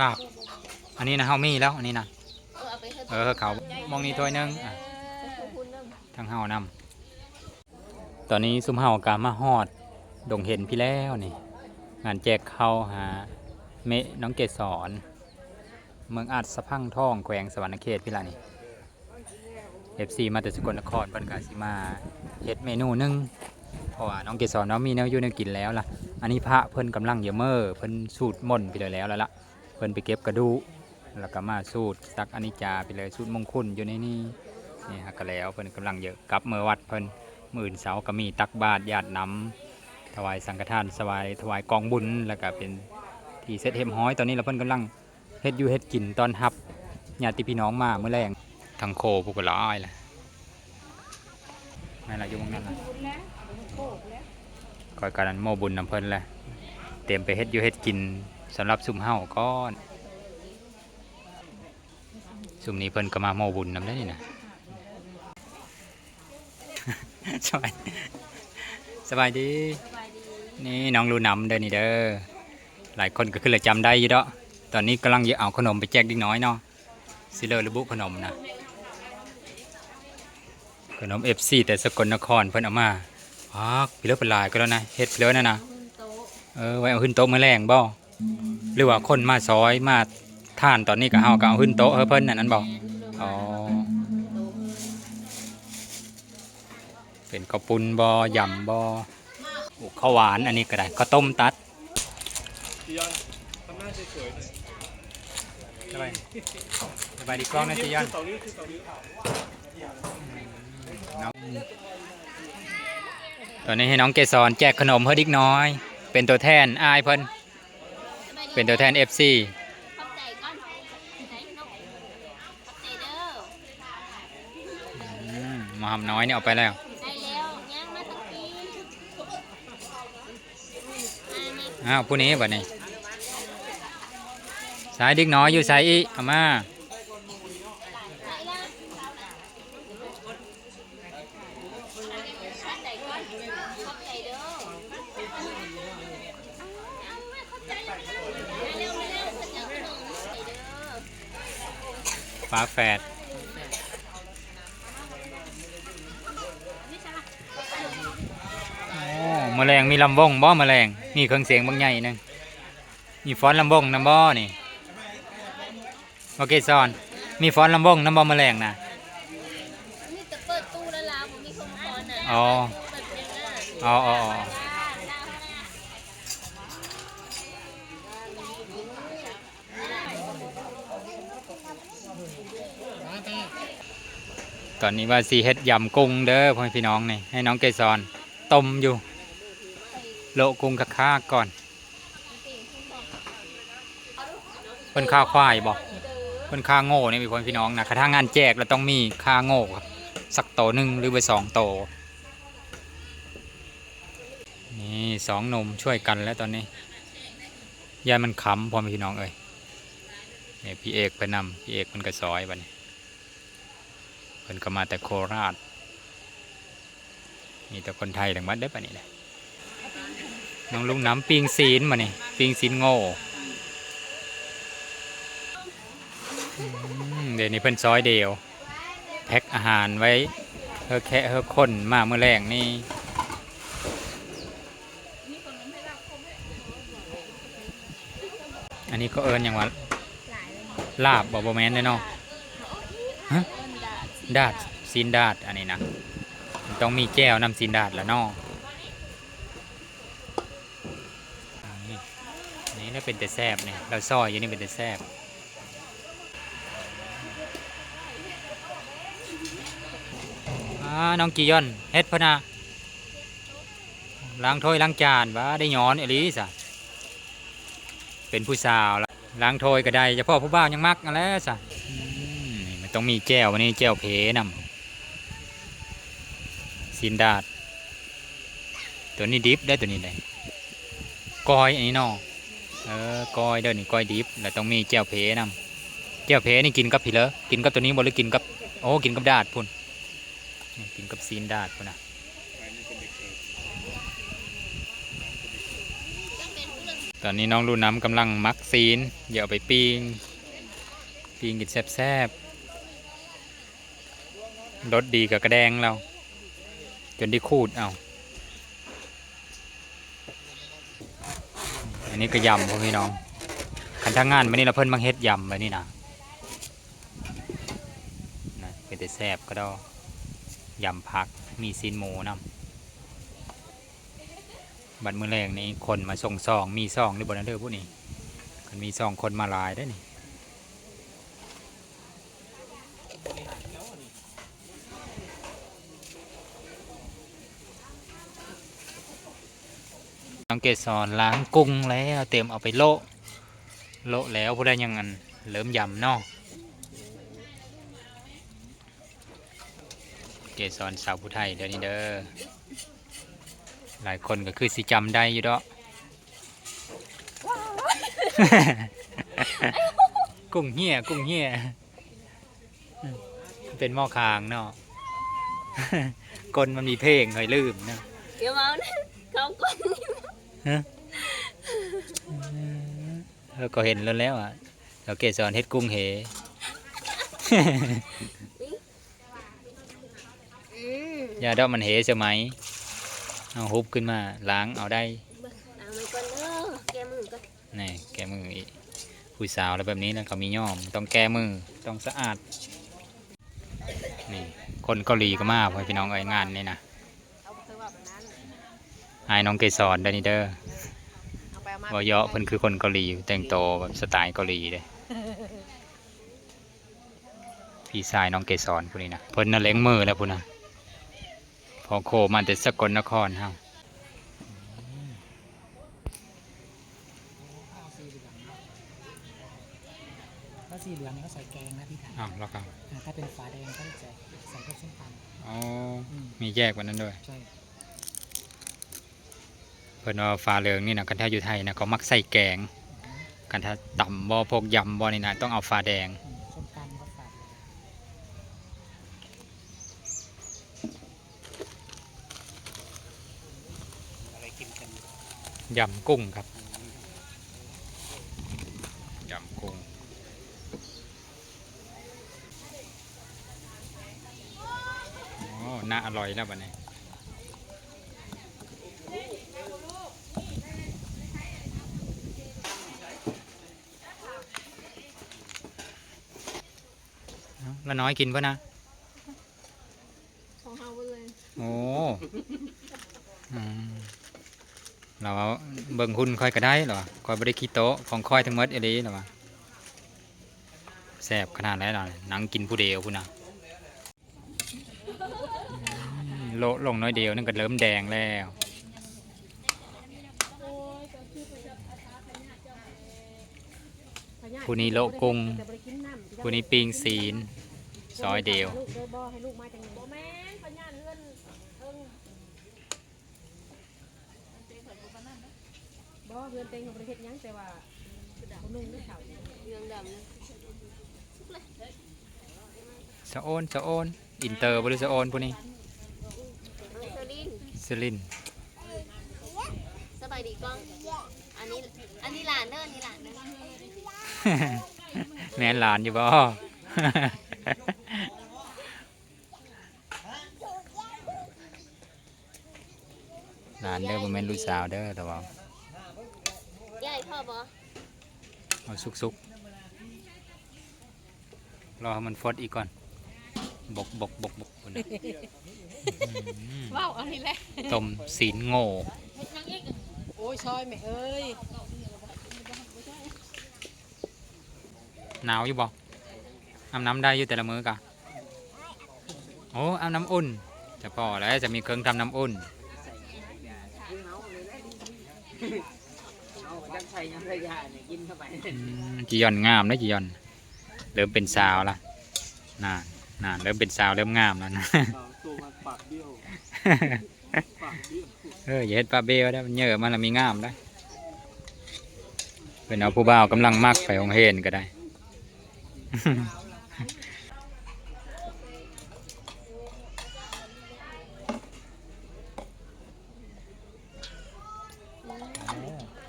ลาบ อันนี้นะเฮามีแล้วอันนี้นะเออเขามองนี่ถ้วยหนึงอะพูดเรื่องทางเฮานำตอนนี้ซุมเฮากามาฮอดดงเห็นพี่แล้วนี่ งานแจกเข้าหาเมะน้องเกสรเมืองอาจสะพังท่องแขวงสวรรณเขตพี่ละนี่ FC มาแต่สกลนครเพิ่นก็สิมาเฮ็ดเมนูหนึงเพราะว่าน้องเกสรเนาะมีแนวอยู่แนวกินแล้วล่ะ อันนี้พระเพิ่นกำลังเยอะเมอเพิ่นสูตรมนต์ไปเลยแล้วแล้วล่ะ เพิ่นไปเก็บกระดูแล้วก็มาสูตรสักอนิจจาไปเลยสูตรมงคลอยู่ในนี้นี่ฮะก็แล้วเพิ่นกำลังเยอะกลับเมื่อวัดเพิ่นมื่นเสาร์ก็มีตักบาตรญาตินำถวายสังฆทานสวายถวายกองบุญแล้วก็เป็นที่เซตเฮมห้อยตอนนี้เราเพิ่นกำลังเฮ็ดอยู่เฮ็ดกินตอนรับญาติพี่น้องมาเมื่อแรงทางโคพวกก็ร้อยแหละแม่ละอยู่มงนั้นล่ะคอยการันโมบุญนำเพิ่นแหละเตรียมไปเฮ็ดอยู่เฮ็ดกิน สำหรับซุ่มเฮาก่อนซุ่มนี้เพิ่นก็มาโมบุญนำได้นี่นะสบายสบายดี นี่น้องรูนำเด้อนี่เด้อหลายคนก็คือเลยจำได้อยู่เด้อตอนนี้กำลังจะเอาขนมไปแจกเด็กน้อยเนาะซิเลอร์ระบุขนมนะขนม FC แต่สกลนครเพิ่นเอามาพักพี่เลิศเป็นลายก็แล้วนะเฮ็ดพี่เลินะนะขึ้นะเออไว้เอาขึ้นโต๊ะมื้อแรงบ่ หรือว่าคนมาซอยมาทานตอนนี้ก็เฮาก็เอาขึ้นโต๊ะเฮอเพิ่นนั่นนั้นบ่แมนอ๋อโต๊ะเป็นข้าวปุ้นบ่ยำบ่โอ้ข้าวหวานอันนี้ก็ได้ข้าวต้มตัดจียอนทำหน้าสวยๆหน่อยสบายสบายดีกล้องนะจียอนสองนิ้วคือสองนิ้วน้องตอนนี้ให้น้องเกสรแจกขนมเพื่อเด็กน้อย เป็นตัวแทนอายเพิ่นสบายดี เป็นตัวแทน FC ขอบใจก่อนไหนนกขอบใจเด้ออืมมาหำน้อยนี่เอาไปแล้ว ได้แล้วย่างมาตะกี้มามาอ้าวผู้นี้บัดนี้สายเด็กน้อยอยู่สายอีเอามาได้ละขอบใจก่อนขอบใจเด้อเอามาขอบใจมาเร็วมาเร็วขอบใจขนมขอบใจเด้ อฟ้าแฝดโอ้แมลงมีลำวงบ่แมลงมีเครื่องเสียงบางใหญ่หนึงมีฟ้อนลำวงนำบ่นี่โอเคซอนมีฟ้อนลำวงนำบ่แมลงนะนี่จะเปิดตู้แล้วล่ะผมมีคนคอนน่ะอ๋อเปิดเพลงน่ะอ๋ออ๋ออ๋อ ลาลาลา ตอนนี้ว่าสีเฮ็ดยำกุ้งเด้อพ่อพี่น้องนี่ให้น้องเกสรต้มอยู่ โลกุ้งกับข้าก่อนเพิ่นข้าควายบอกเพิ่นข้าโง่นี่มีพ่อพี่น้องนะกระทั่งงานแจกเราต้องมีข้าโง่ครับสักโตหนึ่งหรือไปสองโตนี่สองนมช่วยกันแล้วตอนนี้ยายมันขำพ่อพี่น้องเอ้ยนี่พี่เอกไปนำพี่เอกมันก็ซอยบัดนี้ พิ่นก็มาแต่โคราช มีแต่คนไทยทั้งหมดได้ปะนี่แหละน้องลุงน้ำปิงศีลมานี่ปิงศีลโง่เดี๋ยวนี้เพิ่นซอยเดียว แพ็คอาหารไว้เฮอแค่เฮอคนมาเมื่อแรงนี่อันนี้ก็เอิญอย่างว่าลาบบ่บ่แม่นเลยเนาะฮะ ดาดซีนดาดอันนี้นะต้องมีแก้วนำซีนดาดล้วเนอกนี่นี่น่าเป็นแต่แซบเนี่ยเราซอยอยู่นี่เป็นแต่แซบน้องกียอนเฮ็ดพนาล้างถ้วยล้างจานบ้าได้ย้อนอลิสะเป็นผู้สาวละล้างถ้วยก็ได้เฉพาะผู้บ่าวยังมักนั่นแหละสะ ต้องมีแก้ววันนี้แก้วเพนำซินดาดตัวนี้ดิฟได้ตัวนี้ได้กอยอันนี้นอเออกอยเด้อนี่กอยดิฟแล้วต้องมีแก้วเพนำแก้วเพนี่กินกับผีเหรอกินกับตัวนี้บ่หรือกินกับโอ้กินกับดาดพุ่นกินกับซีนดาดพุ่นนะตอนนี้น้องลูน้ำกำลังมักซีนเดี๋ยวเอไปปิ้งปิ้งกินแซ่บๆ รสดีกับกระแดงเรา จนได้คูดเอาอันนี้ก็ยำพ่อพี่น้องคันทางงานวันนี้เราเพิ่นมังเฮ็ดยำไปนี่นะนะเป็นแต่แซ่บก็ได้ยำผักมีซีนหมูนำบัดมือแรงนี้คนมาส่งซองมีซองหรือบนนั้นเด้อพวกนี้มันมีซองคนมาลายได้นี่น้องเกสรล้างกุ้งแล้วเตรียมเอาไปโละโละแล้วผู้ใดยังอันเริ่มยำเนาะเกสรสาวผู้ไทยเด้อนี่เด้อหลายคนก็คือสิจำได้อยู่ดอกกุ้งเหี้ยกุ้งเหี้ยเป็นหม้อคางเนาะกลมันมีเพลงเคยลืมเนาะเดี๋ยวเอานเขาก่ อนแล้วก็เห็นแล้วแล้วอะเราเกสรเฮ็ดกุ้งเหอืมยาดอกมันเหใช่ไหมเอาฮุบขึ้นมาล้างเอาได้เอาไว้ก่อนเด้อแกมือก่อนนี่แก้มืออีกผู้สาวแล้วแบบนี้นะเขามีย่อม ต้องแก้มือต้องสะอาดนี่คนเกาหลีก็มาพ่อพี่น้องเอ้ยงานนี่นะ เอาไปว่าแบบนั้น ไอ้น้องเกสรเด้อนี่เด้อเอาไปเอามาว่าเยาะเพิ่นคือคนเกาหลีแต่งโตวแบบสไตล์เกาหลีเลยพี่ชายน้องเกสรผู้นี้นะเพิ่นน่ะเล้งมือแล้วผู้นะพอโคมาแต่สกลนครเฮาถ้าสีเหลืองเนี่ยเขาใส่แกงนะพี่ถามอ้าวแล้วครับถ้าเป็นฝาแดงเขาจะใส่พวกเส้นตอ๋อำอืมมีแยกวันนั้นด้วย ใช่เพิ่นว่าฟ้าเหลืองนี่นะกันถ้าอยู่ไทยนะเขามักใส่แกง กันถ้าต่ำบ่พวกยำบ่นี่นะต้องเอาฟ้าแดงส้มตำก็ฝาแดงยำกุ้งครับยำกุ้งโอ้น่าอร่อยแล้วบัดนี้ เอ้าแล้ว น้อยกินปะนะ ของเฮาไปเลยโอ้อืมเราเอาเบิ่งหุ้นค่อยก็ได้เหรอค่อยบ่ได้ขี้โต๊ะของค่อยทั้งหมดเอหลีเหรอวะแซ่บขนาดไหนล่ะหนังกินผู้เดียวพุ่นน่ะอืมโละลงน้อยเดียวนั่นก็เริ่มแดงแล้ว ผู้นี้โละกุ้งแต่บ่ได้กินน้ำผู้นี้ปิ้งซีน ซอยเดียว ลูกเด้อบ่ให้ลูกมาจังได๋บ่แม่นเขาย่านเฮือนเอิ้งบ่เฮือนเต็งของประเทศหยังแต่ว่าเขานุ่งด้วยเขาเรื่องดำสะโอนสะโอนอินเตอร์บริสะโอนผู้นี้เซลินสลินสบายดีกล้อง อันนี้ อันนี้หลานเด้ออันนี้หลานเด้อ แม่นหลานอยู่บ่ หลานเด้อบ่แม่นลูกสาวเด้อแต่ว่ายายพ่อบ่เอาสุกๆรอให้มันฟดอีกก่อน บกบกบกบกพุ่นน่ะอื้อหือว้าวอันนี้แหละต้มศีลโง่โอ้ยซอยแม่เอ้ยหนาวอยู่บ่ อาบน้ำได้อยู่แต่ละมื้อกะโอ้อาบน้ำอุ่น จะพอแล้วจะมีเครื่องทำน้ำอุ่นเอาจังใส่ยังไงยาเนี่ยกินเข้าไปอืมจียอนงามนะจียอน เริ่มเป็นสาวละน่าน่าเริ่มเป็นสาวเริ่มงามแล้วนะเบี้ยวปากเบี้ยวเอออย่าเฮ็ดปลาเบลได้มันเยอะมันละมีงามได้เป็นเอาผู้บ่าวกำลังมักไปของเฮนก็ได้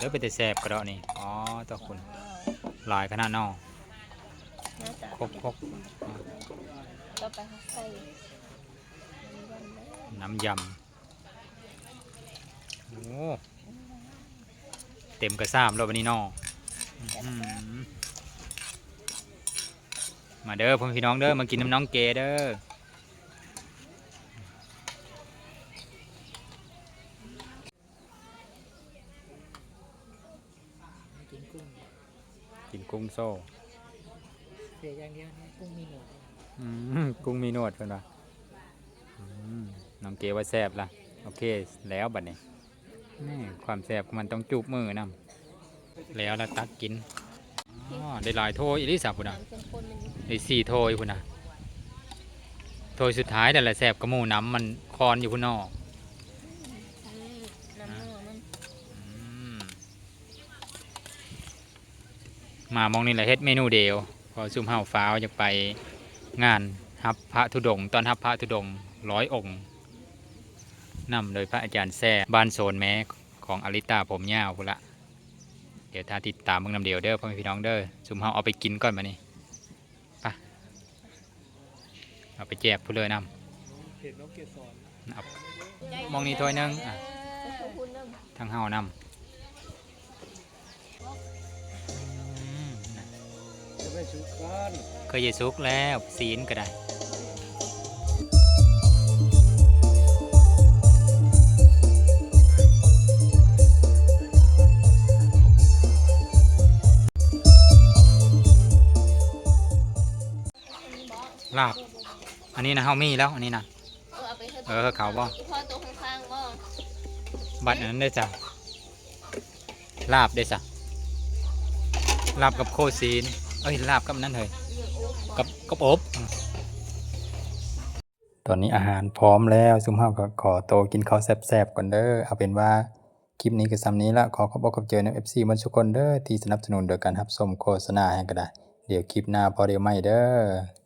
เด้อไปแต่แสบกระเดาะนี่ อ๋อตัวคุณหลายขนาดนอน่าจะครบครบต่อไปใส่น้ำยำโอ้เต็มกระซ้ำแล้ววันนี้นออื้อหือมาเด้อพ่อพี่น้องเด้อมากินน้ำน้องเกเด้อ กินกุ้ง กินกุ้งโซ่เสียอย่างเดียวเนี่ยกุ้งมีหนวดอืมกุ้งมีหนวดเพิ่นว่าอืมน้องเกว่าแซ่บล่ะโอเค แล้วบัดนี้นี่ความแซ่บของมันต้องจุบมือนํแล้วแล้วตักกินอ๋อได้หลายโทยอีหลิสาพุ่นน่ะน้ำเป็นคนมันได้สี่โทยพุ่นน่ะโทยสุดท้ายแต่นแหละแซ่บกระหมูน้ำมันคอนอยู่พุ่นนอก อืมน้ำหน่อมัน อืม มามองนี่แหละเฮ็ดเมนูเดียวพอซุ่มเฮาฟ้าวอยากไปงานฮับพระธุดงค์ตอนฮับพระธุดงค์ร้อยองค์นำโดยพระอาจารย์แซ่บ้านโซนแม้ของอลิตาผมยาวพุละเดี๋ยวถ้าติดตามเมืองนำเดียวเด้อพ่อแม่พี่น้องเด้อซุ่มเฮาเอาไปกินก่อนมานี่ไปะเอาไปแจกผู้เลยนนำเอามองนี่ถ้วยนึงอะทางเฮานำ ไม่ชุกกันเคยเยซุกแล้วศีลก็ได้ลาบ อันนี้นะเฮามีแล้วอันนี้นะเออเอาไปให้เออเขาบ่อีพ่อตัวข้างๆบ่บัตรอันนั้นได้จ้ะลาบได้จ้ะลาบกับโคซีน เอ้ยลาบกับนั่นเลยกับกับอบตอนนี้อาหารพร้อมแล้วซุมเฮาก็ขอโตกินข้าวแซ่บๆก่อนเด้อเอาเป็นว่าคลิปนี้คือซ้ำนี้ละขอขอบอกกับเจอใน FC มันทุกคนเด้อที่สนับสนุนโดยการรับชมโฆษณาให้ก็ได้ เดี๋ยวคลิปหน้าพอเดียวไม่เด้อ